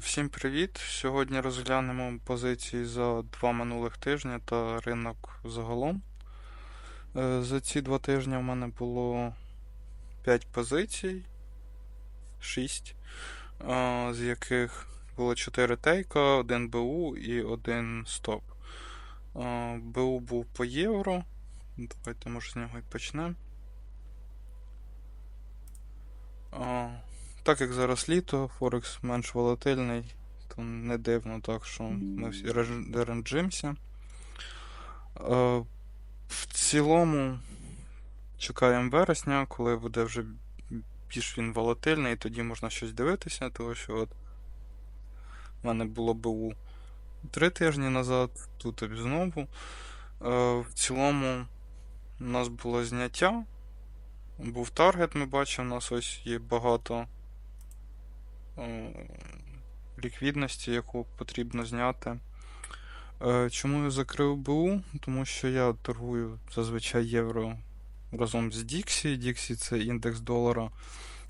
Всім привіт! Сьогодні розглянемо позиції за два минулих тижні та ринок загалом. Е, За ці два тижні в мене було 5 позицій, 6, е, з яких було 4 тейка, 1 БУ і 1 стоп. Е, БУ був по євро. Давайте, може, з нього і почнемо. Так як зараз літо, Форекс менш волатильний, то не дивно так, що ми всі ренджимося. Е, В цілому чекаємо вересня, коли буде вже більш він волатильний, і тоді можна щось дивитися, тому що от в мене було БУ три тижні назад, тут і знову. Е, В цілому у нас було зняття. Був таргет, ми бачимо, у нас ось є багато ліквідності, яку потрібно зняти. Е, Чому я закрив БУ? Тому що я торгую зазвичай євро разом з Діксі. Діксі це індекс долара.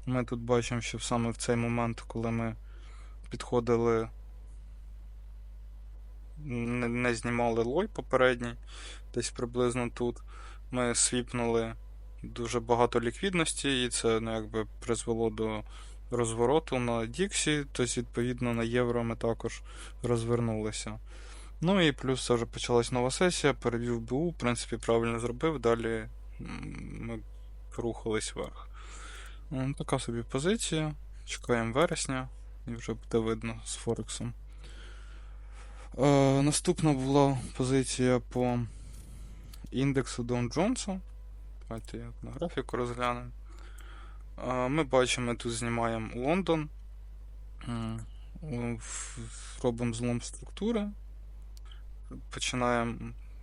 Ми тут бачимо, що саме в цей момент, коли ми підходили, не, не знімали лой попередній, десь приблизно тут, ми свіпнули дуже багато ліквідності, і це ну, якби призвело до розвороту на Діксі, тобто, відповідно, на євро ми також розвернулися. Ну і плюс вже почалась нова сесія, перевів БУ, в принципі, правильно зробив. Далі ми рухались вверх. М, Така собі позиція. Чекаємо вересня, і вже буде видно з Форексом. Е, наступна була позиція по індексу Dow Jones. Давайте я на графіку розглянемо. Ми бачимо, тут знімаємо Лондон. Робимо злом структури. Починаємо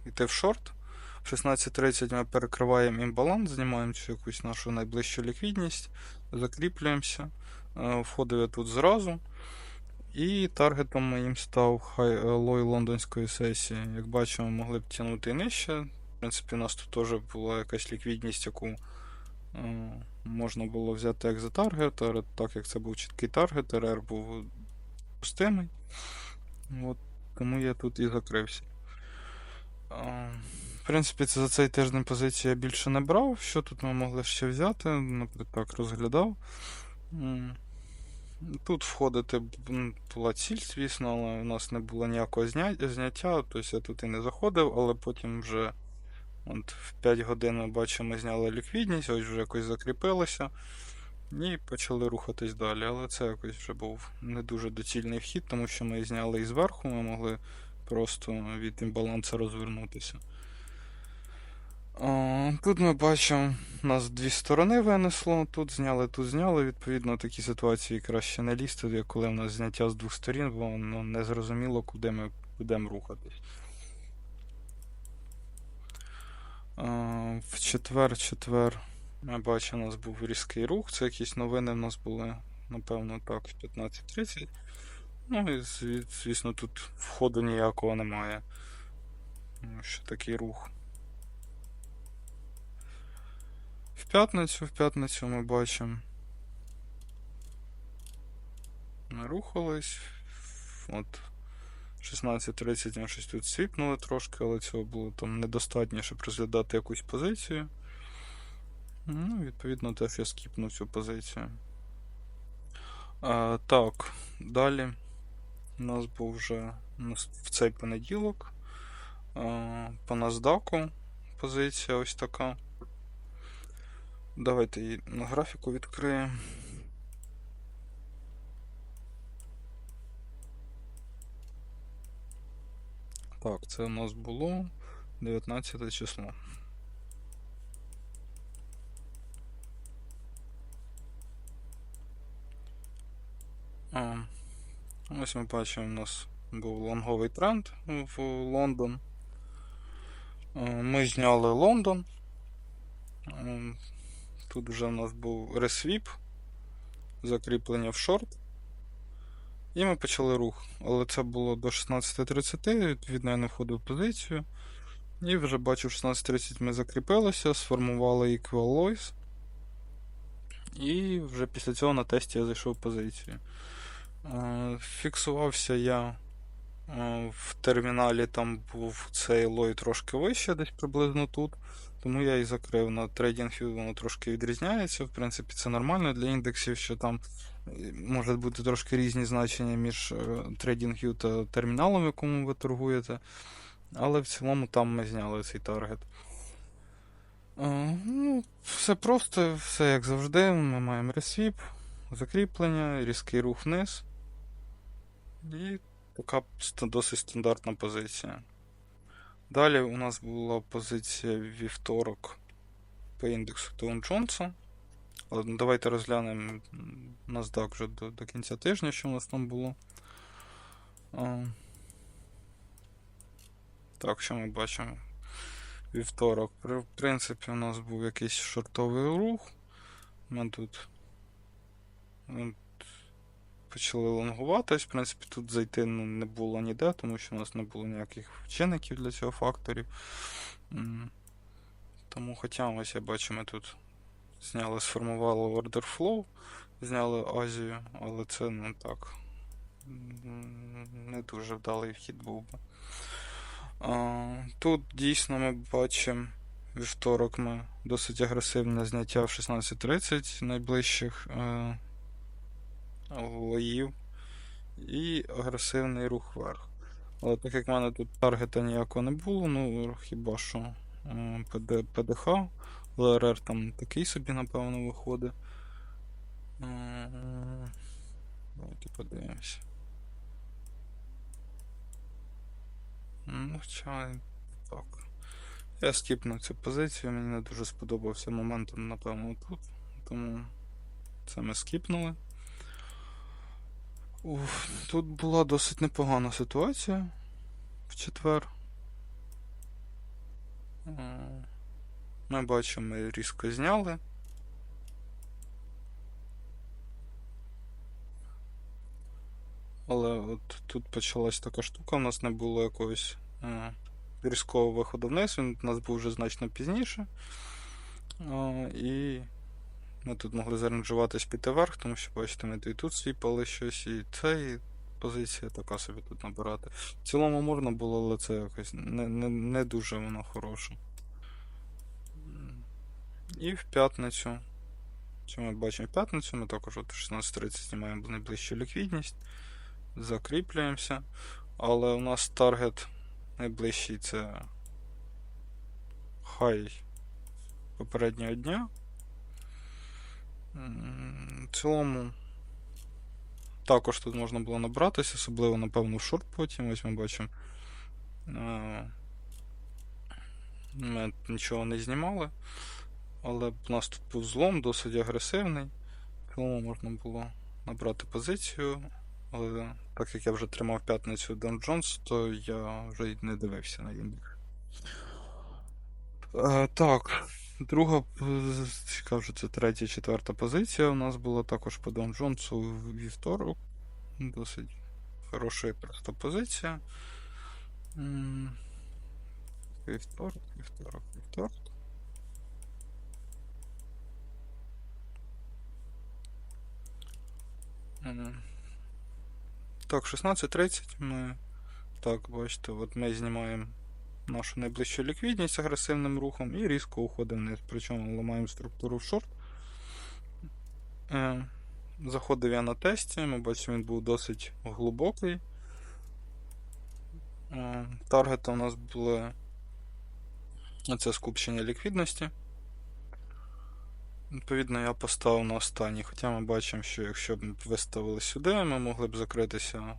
йти в шорт. В 16.30 ми перекриваємо імбаланс, знімаємо цю якусь нашу найближчу ліквідність, закріплюємося. Е, Входив я тут зразу. І таргетом моїм став е, лой лондонської сесії. Як бачимо, могли б тягнути і нижче. В принципі, у нас тут теж була якась ліквідність, яку можна було взяти як за таргет, так як це був чіткий таргет, РР був пустимий. От, тому я тут і закрився. Е, В принципі, це за цей тиждень позиції я більше не брав. Що тут ми могли ще взяти? Наприклад, так розглядав. Тут входити була ціль, звісно, але у нас не було ніякого зняття, тобто я тут і не заходив, але потім вже от в 5 годин ми бачимо, ми зняли ліквідність, ось вже якось закріпилося. І почали рухатись далі. Але це якось вже був не дуже доцільний вхід, тому що ми зняли і зверху, ми могли просто від імбалансу розвернутися. Тут ми бачимо, нас дві сторони винесло, тут зняли, тут зняли. Відповідно, такі ситуації краще не лізти, коли в нас зняття з двох сторін, бо ну, не зрозуміло, куди ми будемо рухатись. В четвер, четвер, ми бачимо, у нас був різкий рух. Це якісь новини в нас були, напевно, так, в 15.30. Ну і звісно, тут входу ніякого немає. Що такий рух. В п'ятницю, в п'ятницю ми бачимо. Ми рухались. От 16.30 ми щось тут свіпнули трошки, але цього було там недостатньо, щоб розглядати якусь позицію. Ну, відповідно, теж я скіпнув цю позицію. А, так, далі у нас був вже в цей понеділок. А, по NASDAQ позиція ось така. Давайте її на графіку відкриємо. Так, це у нас було 19 число. А, ось ми бачимо, у нас був лонговий тренд в Лондон. Ми зняли Лондон. Тут вже в нас був ресвіп, закріплення в шорт. І ми почали рух. Але це було до 16.30, відповідно, я не входив в позицію. І вже бачу, в 16.30 ми закріпилися, сформували Equal. І вже після цього на тесті я зайшов в позицію. Е, Фіксувався я в терміналі, там був цей лой трошки вище, десь приблизно тут. Тому я і закрив на TradingView, воно трошки відрізняється. В принципі, це нормально для індексів, що там е, можуть бути трошки різні значення між е, TradingView та терміналом, в якому ви торгуєте. Але в цілому там ми зняли цей таргет. Е, Ну, все просто, все як завжди. Ми маємо ресвіп, закріплення, різкий рух вниз. І така досить стандартна позиція. Далі у нас була позиція вівторок по індексу Dow. Але ну, давайте розглянемо NASDAQ вже до, до кінця тижня, що у нас там було. А, так, що ми бачимо? Вівторок. В принципі, у нас був якийсь шортовий рух. Ми тут м, почали лонгуватись. В принципі, тут зайти ну, не було ніде, тому що у нас не було ніяких чинників для цього факторів. Тому, хоча ось я бачу, ми тут зняли, сформували order flow, зняли Азію, але це ну так. Не дуже вдалий вхід був би. Тут дійсно ми бачимо вівторок ми досить агресивне зняття в 16.30 найближчих е, лоїв і агресивний рух вверх. Але так як в мене тут таргета ніякого не було, ну хіба що е, ПД, ПДХ, ЛРР там такий собі, напевно, виходить. Е, Давайте подивимося. Ну, хоча так. Я скіпнув цю позицію, мені не дуже сподобався моментом, напевно, тут. Тому це ми скіпнули. Уф, тут була досить непогана ситуація в четвер. Ми бачимо, ми різко зняли. Але от тут почалась така штука, у нас не було якогось е, різкого виходу вниз, він у нас був вже значно пізніше. Е, і ми тут могли заранжуватись піти вверх, тому що, бачите, ми і тут свіпали щось, і це, і позиція така собі тут набирати. В цілому можна було, але це якось не, не, не дуже воно хороше. І в п'ятницю. Що ми бачимо в п'ятницю, ми також от 16.30 знімаємо найближчу ліквідність, закріплюємося. Але у нас таргет найближчий це хай попереднього дня. В цілому також тут можна було набратися, особливо, напевно, в шорт потім. Ось ми бачимо. Ми нічого не знімали. Але у нас тут був злом досить агресивний. В цілому можна було набрати позицію. Але так як я вже тримав п'ятницю Dow Jones, то я вже й не дивився на індекс. Так, друга, яка вже це третя, четверта позиція у нас була також по Dow Jones у вівторок. Досить хороша і позиція. Вівторок, вівторок, вівторок. Так, 16.30 ми. Так, бачите, от ми знімаємо нашу найближчу ліквідність агресивним рухом і різко уходимо вниз. Причому ламаємо структуру в шорт. Е, Заходив я на тесті, ми бачимо, він був досить глибокий. Е, Таргети у нас були це скупчення ліквідності. Відповідно, я поставив на останній. Хоча ми бачимо, що якщо б ми виставили сюди, ми могли б закритися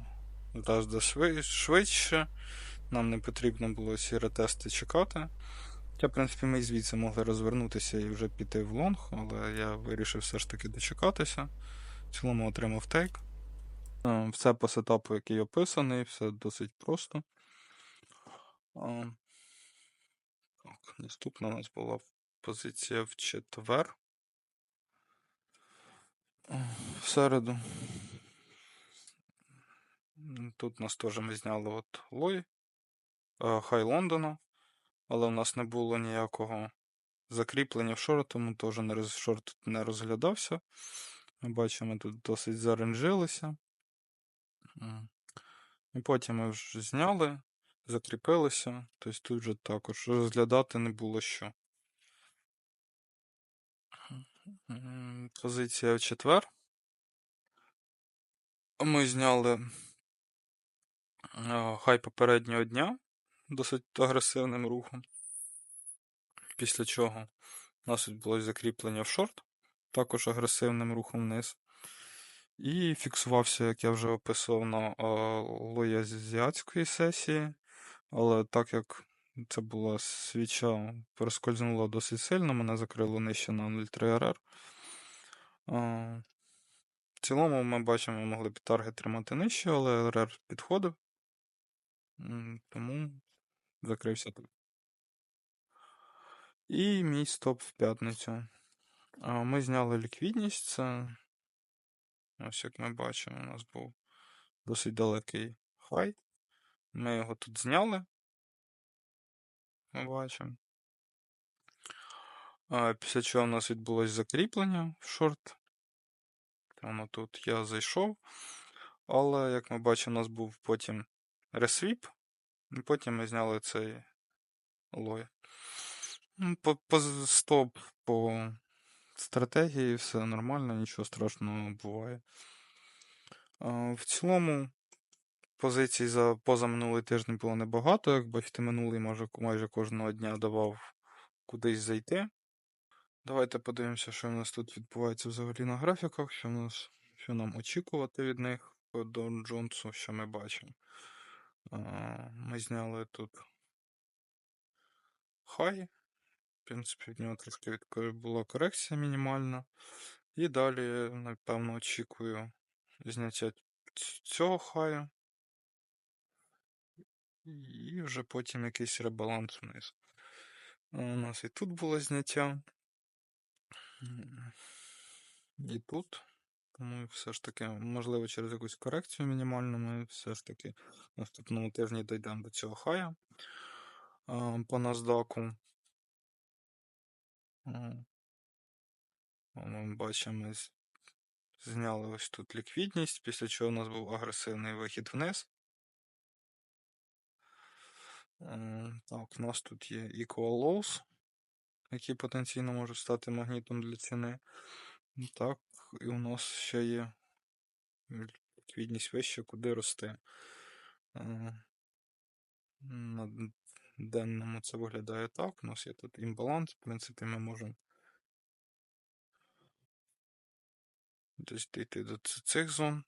шви- швидше. Нам не потрібно було ці ретести чекати. Хоча, в принципі, ми звідси могли розвернутися і вже піти в лонг, але я вирішив все ж таки дочекатися. В цілому отримав тейк. Е, Все по сетапу, який описаний, все досить просто. Так, наступна у нас була позиція в четвер. Е, В середу. Тут нас теж ми зняли от лой е, хай Лондона, але у нас не було ніякого закріплення в шорт, тому теж не шорт не розглядався. Ми бачимо, тут досить заренжилися. І потім ми вже зняли, закріпилися, тобто тут вже також розглядати не було що. Позиція в четвер. Ми зняли хай попереднього дня досить агресивним рухом. Після чого у нас відбулось закріплення в шорт, також агресивним рухом вниз. І фіксувався, як я вже описував, на азіатської сесії. Але так як це була свіча, перескользнула досить сильно, мене закрило нижче на 0,3 РР. В цілому ми бачимо, могли б таргет тримати нижче, але РР підходив. Тому закрився тут. І мій стоп в п'ятницю. Ми зняли ліквідність. Це, ось як ми бачимо, у нас був досить далекий хай. Ми його тут зняли. Ми бачимо. Після чого у нас відбулось закріплення в шорт. Воно тут я зайшов. Але, як ми бачимо, у нас був потім ресвіп. І потім ми зняли цей лой. Ну, По, по стоп, по стратегії все нормально, нічого страшного буває. В цілому позицій за позаминулий тиждень було небагато. Як бачите, минулий може майже кожного дня давав кудись зайти. Давайте подивимося, що у нас тут відбувається взагалі на графіках, що, у нас, що нам очікувати від них Dow Jones, що ми бачимо. Ми зняли тут хай. В принципі, в нього трошки була корекція мінімальна. І далі, напевно, очікую зняття цього хаю. І вже потім якийсь ребаланс вниз. У нас і тут було зняття. І тут. Тому все ж таки, можливо, через якусь корекцію мінімальну, ми все ж таки наступному тижні дійдемо до цього хая по NASDAQ. Ми бачимо, зняли ось тут ліквідність, після чого у нас був агресивний вихід вниз. Так, у нас тут є Equal Lows, які потенційно можуть стати магнітом для ціни. Так, і у нас ще є ліквідність вище, куди рости. Е, На денному це виглядає так. У нас є тут імбаланс. В принципі, ми можемо десь дійти до цих зон.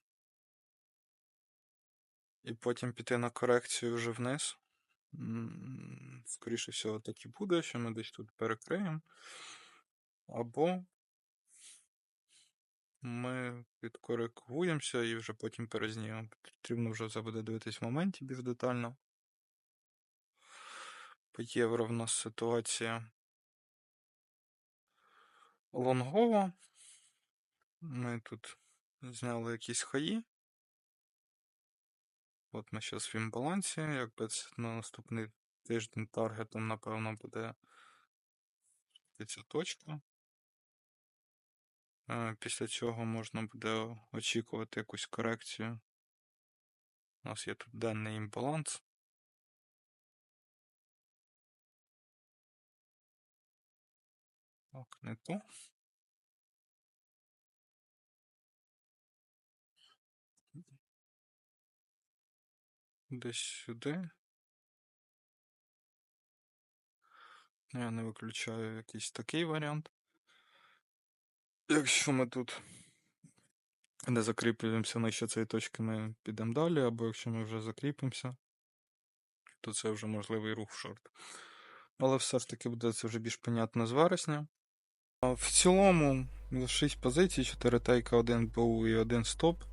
І потім піти на корекцію вже вниз. Скоріше всього, так і буде, що ми десь тут перекриємо. Або ми підкоригуємося і вже потім перезнімемо. Потрібно вже це буде дивитись в моменті більш детально. По євро в нас ситуація лонгова. Ми тут зняли якісь хаї. От ми зараз в імбалансі. Якби це на наступний тиждень таргетом, напевно, буде ця точка. Після цього можна буде очікувати якусь корекцію. У нас є тут денний імбаланс. Так, не то. Десь сюди. Я не виключаю якийсь такий варіант. Якщо ми тут не закріплюємося нижче цієї точки, ми підемо далі, або якщо ми вже закріпимося, то це вже можливий рух в шорт. Але все ж таки буде це вже більш понятно з вересня. В цілому 6 позицій, 4 тейка, 1 БУ і 1 стоп.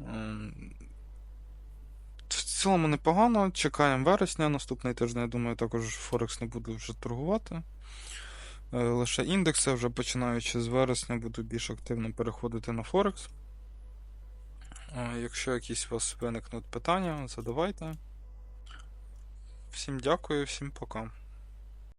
Ем, В цілому непогано. Чекаємо вересня. Наступний тиждень, я думаю, також Форекс не буду вже торгувати. Е, Лише індекси, вже починаючи з вересня, буду більш активно переходити на Форекс. Е, Якщо якісь у вас виникнуть питання, задавайте. Всім дякую, всім пока.